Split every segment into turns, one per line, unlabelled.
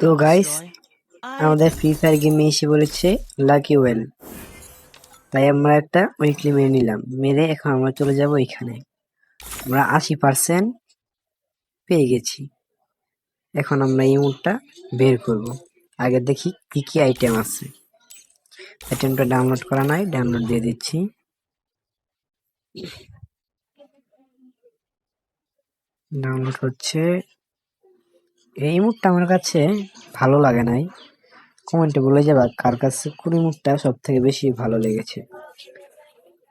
তো গাইস আমাদের free fire গেমে এসে বলেছে লাকি ওয়েল তাই আমরা একটা উইকলি মেরে নিলাম। মেরে এখন আমরা চলে যাব এখানে। আমরা আশি পার্সেন্ট পেয়ে গেছি। এখন আমরা এই মুডটা বের করব। আগে দেখি কী কী আইটেম আছে। আইটেমটা ডাউনলোড করা নাই ডাউনলোড দিয়ে দিচ্ছি। ডাউনলোড হচ্ছে এই মুডটা আমার কাছে ভালো লাগে নাই। কমেন্টে বলে যাবা কার কাছে কোন মুডটা সব থেকে বেশি ভালো লেগেছে।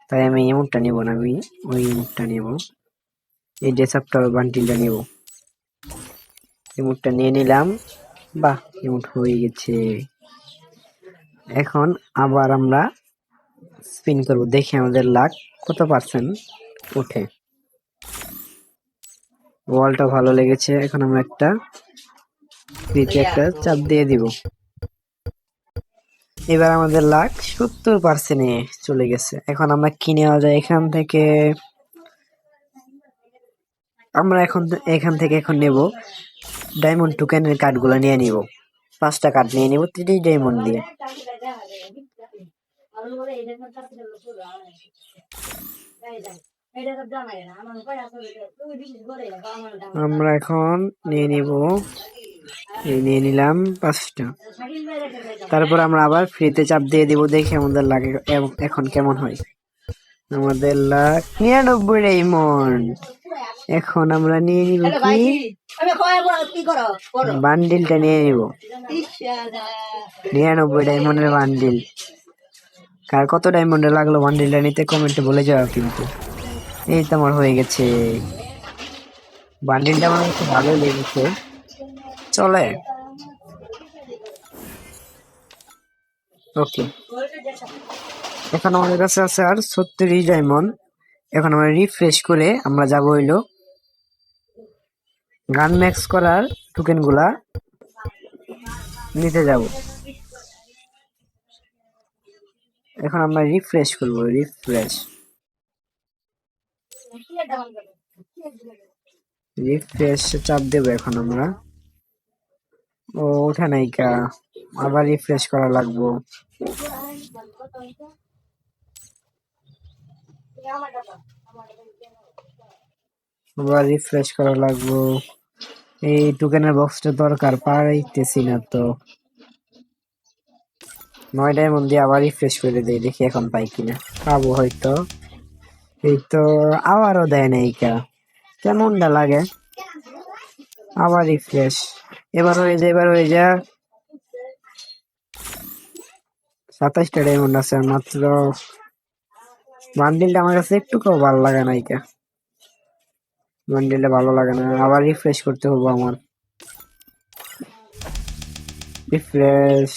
তাই আমি এই মুডটা নেব না, আমি ওই মুডটা নেব। এই ডেসআপটা বান্টিলটা নেব। এই মুডটা নিয়ে নিলাম। বাহ, এই মুড হয়ে গেছে। এখন আবার আমরা স্পিন করব। দেখি আমাদের লাখ কত পার্সেন্ট ওঠে। ওয়ালটা ভালো লেগেছে। এখন আমরা একটা ফ্রিতে একটা চাপ দিয়ে দিব। এবার আমাদের লাখ সত্তর পার্সেন্টে চলে গেছে। এখন আমরা কিনে নেওয়া যায় এখান থেকে? আমরা এখন এখান থেকে এখন নেব ডায়মন্ড টোকেনের কার্ডগুলো নিয়ে নিব। পাঁচটা কার্ড নিয়ে নিব তিরিশ ডায়মন্ড দিয়ে। আমরা এখন নিয়ে নিব এই নিয়ে নিলাম পাঁচটা। তারপর আমরা আবার ফ্রিতে চাপ দিয়ে দিব দেখি আমাদের লাগে এব- এখন কেমন হয়। আমাদের লাখ নিরানব্বই ডায়মন্ড। এখন আমরা নিয়ে নিব কি? বান্ডিলটা নিয়ে নিব। নিরানব্বই ডায়মন্ডের বান্ডিল। কার কত ডায়মন্ডে লাগল বান্ডিলটা নিতে কমেন্টে বলে যাও কিন্তু। এই তো আমার হয়ে গেছে। বান্ডিলটা আমার কাছে ভালোই লেগেছে। চলে। ওকে এখন আমাদের কাছে আছে আর ছত্রিশ ডায়মন্ড এখন আমরা রিফ্রেশ করে আমরা যাব হইল গান ম্যাক্স করার টোকেনগুলা নিতে যাব। এখন আমরা রিফ্রেশ করব রিফ্রেশ রিফ্রেশ চাপ দেবো এখন আমরা। ও ওঠে নাই কা আবার রিফ্রেশ করা লাগবো। আবার রিফ্রেশ করা লাগবো। এই টোকেনের বক্সটা দরকার, পাইতেছি না তো। নয় ডায়মন্ড দিয়ে আবার রিফ্রেশ করে দেই, দেখি এখন পাই কিনা। পাবো হয়তো। এই তো আবারও দেয় না এইটা কেমনটা লাগে? আবার রিফ্রেশ এবার হয়ে যায়, এবার হয়ে যা সাতাশটা ডায়মন্ড আছে মাত্র বান্ডিলটা আমার কাছে একটু কেউ ভালো লাগে না এইটা বান্ডিলটা ভালো লাগে না। আবার রিফ্রেশ করতে হবে আমার। রিফ্রেশ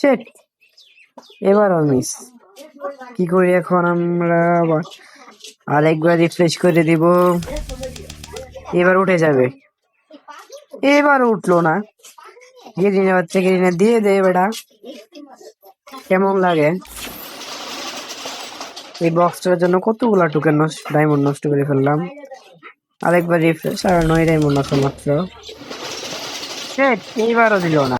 সেট এবারও মিস কি করি এখন আমরা? আরেকবার রিফ্রেশ করে দিব। এবার উঠে যাবে। এবার উঠল না। গ্রিনে হচ্ছে গ্রিনে দিয়ে দে বেটা। কেমন লাগে? এই বক্সটার জন্য কতগুলা টোকেন নষ্ট ডায়মন্ড নষ্ট করে ফেললাম। আরেকবার রিফ্রেশ আর নয় ডায়মন্ড আছে মাত্র। এইবারও দিল না।